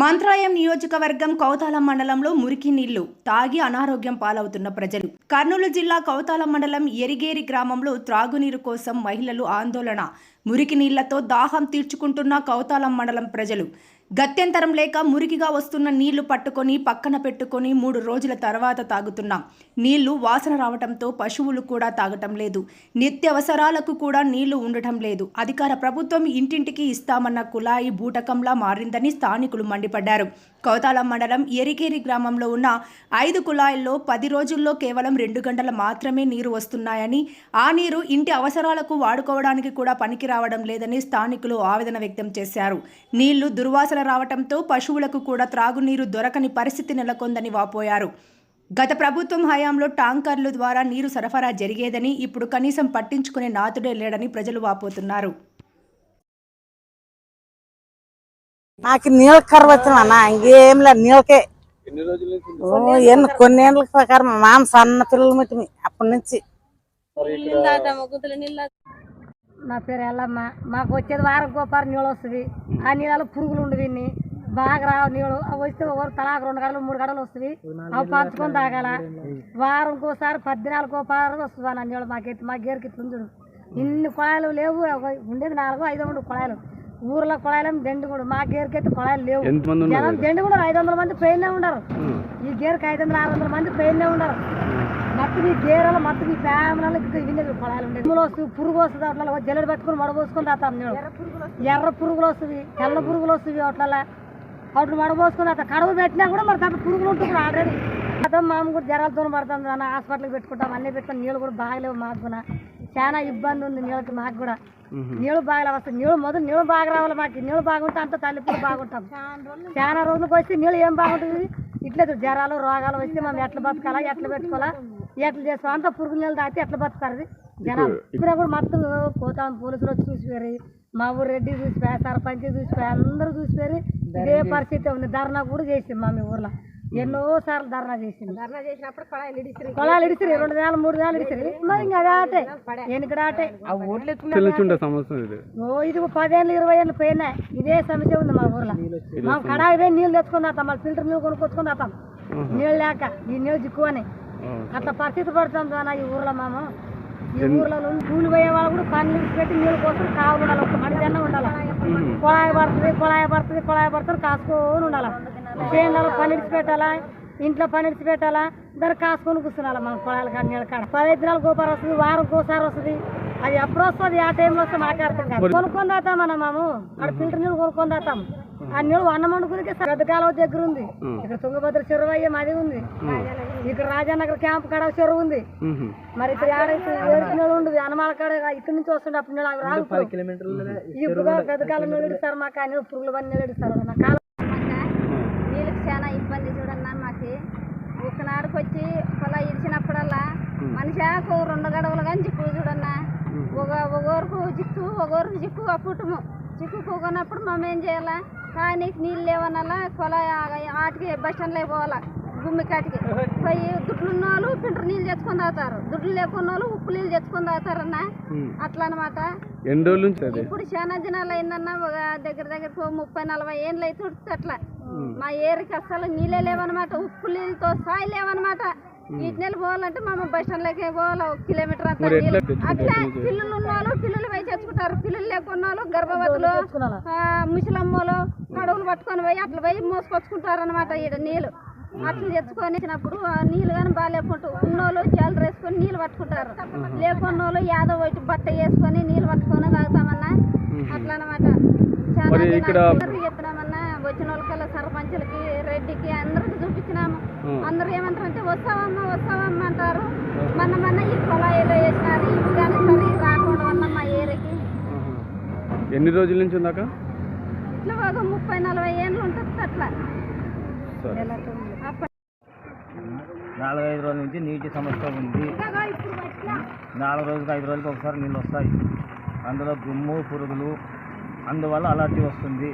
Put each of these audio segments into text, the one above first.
మంత్రాయం నియోజకవర్గం కౌతాల మండలంలో మురికి నీళ్ళు తాగి అనారోగ్యం పాలవుతున్న ప్రజలు. కర్నూలు జిల్లా కౌతాల మండలం ఎరిగేరి గ్రామంలో త్రాగునీరు కోసం మహిళలు ఆందోళన. మురికి నీళ్ళతో దాహం తీర్చుకుంటున్న కౌతాలం మండలం ప్రజలు. గత్యంతరం లేక మురికిగా వస్తున్న నీళ్ళు పట్టుకొని పక్కన పెట్టుకొని మూడు రోజుల తర్వాత తాగుతున్నాం. నీళ్ళు వాసన రావటంతో పశువులు కూడా తాగటం లేదు. నిత్యవసరాలకు కూడా నీళ్ళు ఉండటం లేదు. అధికార ప్రభుత్వం ఇంటింటికి ఇస్తామన్న కుళాయి బూటకంలా మారిందని స్థానికులు మండిపడ్డారు. కౌతాలం మండలం ఎరికేరి గ్రామంలో ఉన్న ఐదు కుళాయిల్లో పది రోజుల్లో కేవలం రెండు గంటల మాత్రమే నీరు వస్తున్నాయని ఆ నీరు ఇంటి అవసరాలకు వాడుకోవడానికి కూడా పనికి రావడం లేదని స్థానికులు ఆవేదన వ్యక్తం చేశారు. నీళ్ళు దుర్వాసన రావటంతో పశువులకు కూడా త్రాగునీరు దొరకని పరిస్థితి నెలకొందని వాపోయారు. గత ప్రభుత్వం హయాంలో ట్యాంకర్ల ద్వారా నీరు సరఫరా జరిగేదని ఇప్పుడు కనీసం పట్టించుకునే నాతుడే లేడని ప్రజలు వాపోతున్నారు. నాకు నీళ్ళ కర్ర వచ్చినా ఇంకేం లేదు నీళ్ళకే. ఎన్ని? ఓ, ఎన్ని కొన్ని ఏళ్ళ ప్రకారం మామ సన్న పిల్లలు మట్టి అప్పటి నుంచి. నా పేరు ఎల్లమ్మ. మాకు వచ్చేది వారం కోపారు నీళ్ళు వస్తుంది. ఆ నీళ్ళలో పురుగులు ఉండి విన్ని బాగా రావు నీళ్ళు. అవి వస్తే ఒకరు తలాకు రెండు గడలు మూడు గడలు వస్తుంది. అవి పంచుకొని తాగాల. వారంకోసారి పద్దినాలుగు కోపారు వస్తుంది ఆ నీళ్ళు మాకెత్తి మా గేరుకి చూడు. ఇన్ని కుళాయిలు లేవు. ఉండేది నాలుగు ఐదు మూడు కుళాయిలు. ఊర్లో కుళాయిలు దెండు కూడా మా గేరుకైతే కుళాయిలు లేవు. జనం దెండు కూడా ఐదు వందల మంది పెయిన్నే ఉండరు ఈ గేరుకి ఐదు వందల ఆరు వందల మంది పెయిన్నే ఉండరు మొత్తం ఈ గేరలో మొత్తం ఈ ఫ్యామిలీలో ఇంకా ఇవన్నీ కొడాలి ఉండేది వస్తుంది పురుగు వస్తుంది అట్లా జల్లెడ పెట్టుకుని మడబోసుకొని రాతాం నేను. ఎర్ర పురుగులు వస్తుంది తెల్ల పురుగులు వస్తుంది అట్లా అట్లు మడబోసుకొని అట్లా కడుగు పెట్టినా కూడా మరి దాంట్లో పురుగులు ఉంటుంది ఆల్రెడీ అదే మామ కూడా జ్వరాలతో పడుతుంది అన్న హాస్పిటల్కి పెట్టుకుంటాం అన్నీ పెట్టుకుని నీళ్ళు కూడా బాగలేవు మాకు కూడా. చాలా ఇబ్బంది ఉంది నీళ్ళకి మాకు కూడా. నీళ్ళు బాగా వస్తుంది నీళ్ళు మొదలు నీళ్ళు బాగా రావాలి మాకు. నీళ్ళు బాగుంటే అంత తల్లిపులు బాగుంటాం. చాలా రోజులకు వస్తే నీళ్ళు ఏం బాగుంటుంది? ఇట్లా జ్వరాలు రోగాలు వస్తే మనం ఎట్లా బతకాలా ఎట్లా పెట్టుకోవాలా? ఎట్లా చేసుకోవాలి అంత పురుగు నీళ్ళు తాగితే ఎట్లా బతుకుతారు జనాలు. ఇప్పుడు కూడా మొత్తం పోతాం పోలీసులు వచ్చి చూసిపోయారు. మా ఊరు రెడ్డి చూసిపోయారు సర్పంచ్ చూసిపోయారు అందరూ చూసిపోయారు. ఇదే పరిస్థితి ఉంది. ధర్నా కూడా చేసింది మా మీ ఊర్లో. ఎన్నో సార్లు ధర్నా చేసింది. ధర్నా చేసినప్పుడు కొళాయిలు ఇడిసిరి. కొళాయిలు ఇడిసిరి. రెండు వేల మూడు వేలు ఇడిసిరి. మరి ఇంకా అదే ఆటే. ఎనికడ ఆటే. నుంచి ఉండే సమస్య ఇది. ఓ ఇది పదేళ్ళు ఇరవై ఏళ్ళు పోయినాయి. ఇదే సమస్య ఉంది మా ఊర్లో. మా కడా ఇదే నీళ్ళు తెచ్చుకుని వస్తాం మళ్ళీ ఫిల్టర్ నీళ్ళు కొనుక్కొచ్చుకుని వస్తాం నీళ్ళు లేక ఈ నీళ్ళు చిక్కువని. అట్లా పరిస్థితి పడుతుంది అన్న ఈ ఊర్లో మేము. ఈ ఊర్లో కూలి పోయే వాళ్ళు కూడా పని పెట్టి నీళ్ళు కోసం కావులు ఉండాలి ఒక మడి జన్న ఉండాలి. కుళాయి పడుతుంది కుళాయి పడుతుంది కుళాయి పడుతుంది కాసుకొని ఉండాలి. చేనులలో పని పెట్టాలా? ఇంట్లో పని పెట్టాలా? దాన్ని కాసుకొని కూర్చున్నాలి మనం కుళాయిల కాడ నీళ్ళ కాడ? పదహైదు దినాలు గోపారం వస్తుంది వారం ఒకసారి వస్తుంది. అది ఎప్పుడు వస్తుంది? ఆ టైంలో వస్తే కాదు. కొనుక్కొని తాతాం అన్న మేము. అక్కడ ఫిల్టర్ నీళ్ళు కొనుక్కొని తాతాం ఆ నీళ్ళు అన్నం వండుకునే పెద్ద కాలువ దగ్గర ఉంది. ఇక్కడ తుంగభద్ర చెరువు అయ్యే మాది ఉంది. ఇక్కడ రాజానగర్ క్యాంప్ కాడ చెరువు ఉంది. మరి ఇక్కడ ఏడైతే ఉండదు. అనమాల కాడ ఇక్కడ నుంచి వస్తుండే అప్పుడు నీళ్ళు అవి రాదు ఇప్పుడు. పెద్ద కాలం నీళ్ళు ఇస్తారు మాకు ఆ నీళ్ళు పురుగులు పని నీళ్ళు ఇస్తారు. నా కాలం నీళ్ళకి చాలా ఇబ్బంది చూడన్నా మాకు. ఒకనాడుకు వచ్చి పొలా ఇడిచినప్పుడల్లా మనిషికు రెండు గడవలు కానీ చిక్కు చూడన్నా. ఒక ఒకరికి చిక్కు ఒకరికి చిక్కు ఆ కుటుంబం. చిక్కు కూకున్నప్పుడు మనం ఏం చేయాలా? కానీ నీళ్ళు లేవనల్లా కొల ఆటికి బస్ స్టాండ్లో పోవాలా? గుమ్మి కాటికి. పోయి దుడ్లు ఉన్న వాళ్ళు ఫిల్టర్ నీళ్ళు తెచ్చుకొని తాగుతారు. దుడ్లు లేకున్న వాళ్ళు ఉప్పు నీళ్ళు తెచ్చుకొని తాగుతారన్న? అట్లా అనమాట ఇప్పుడు చాలా దినాలు అయిందన్న ఒక దగ్గర దగ్గర ముప్పై నలభై ఏళ్ళు అయితే అట్లా. మా ఏరికి అస్సలు నీళ్ళే లేవన్నమాట ఉప్పు నీళ్ళతో సాయి లేవన్నమాట ఈ నెల పోవాలంటే మా బస్ స్టాండ్లోకి పోవాలి ఒక కిలోమీటర్ అంతా. అట్లా పిల్లలు ఉన్న వాళ్ళు పిల్లలు పోయి తెచ్చుకుంటారు పిల్లలు లేకున్న వాళ్ళు గర్భవతులు ఆ, ముసలమ్మలు కడువులు పట్టుకొని పోయి అట్లా పోయి మోసుకొచ్చుకుంటారు అనమాట ఈడ నీళ్ళు. అట్లా తెచ్చుకొని వచ్చినప్పుడు ఆ నీళ్ళు కానీ బాగాలేకుంటూ ఉన్నోళ్ళు జాలు వేసుకొని నీళ్ళు పట్టుకుంటారు. లేకున్న వాళ్ళు యాదో ఒకటి బట్ట వేసుకొని నీళ్ళు పట్టుకొని తాగుతామన్నా అట్లా అనమాట చాలా ఇక్కడ- చెప్తున్నామన్నా వచ్చిన వాళ్ళకల్లా సర్పంచులకి రెడ్డికి అందరికి చూపించినాము. అందరూ ఏమంటారు అంటే వస్తావమ్మా వస్తావమ్మా అంటారు. మొన్న మొన్న ఈ కుళాయిలో వేసినారు ఇవి కానీ సరి రాకుండా వల్ల మా ఏరికి ఎన్ని రోజుల నుంచి ఉందాక ఇట్లా ఒక ముప్పై నలభై ఏళ్ళు ఉంటుంది అట్లా. నాలుగైదు రోజుల నుంచి నీటి సమస్య ఉంది. నాలుగు రోజులకు ఐదు రోజులకు ఒకసారి నీళ్ళు వస్తాయి. అందులో దుమ్ము పురుగులు అందువల్ల అలర్జీ వస్తుంది.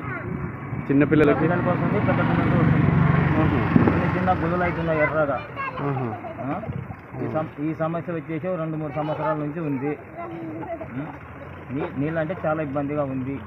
చిన్నపిల్లలకి పిల్లలకి వస్తుంది పెద్ద పిల్లలకి వస్తుంది. చిన్న చిన్న గుళ్ళు అవుతున్నాయి ఎర్రగా? ఈ సమ- ఈ సమస్య వచ్చేసి రెండు మూడు సంవత్సరాల నుంచి ఉంది. నీ నీళ్ళు అంటే చాలా ఇబ్బందిగా ఉంది.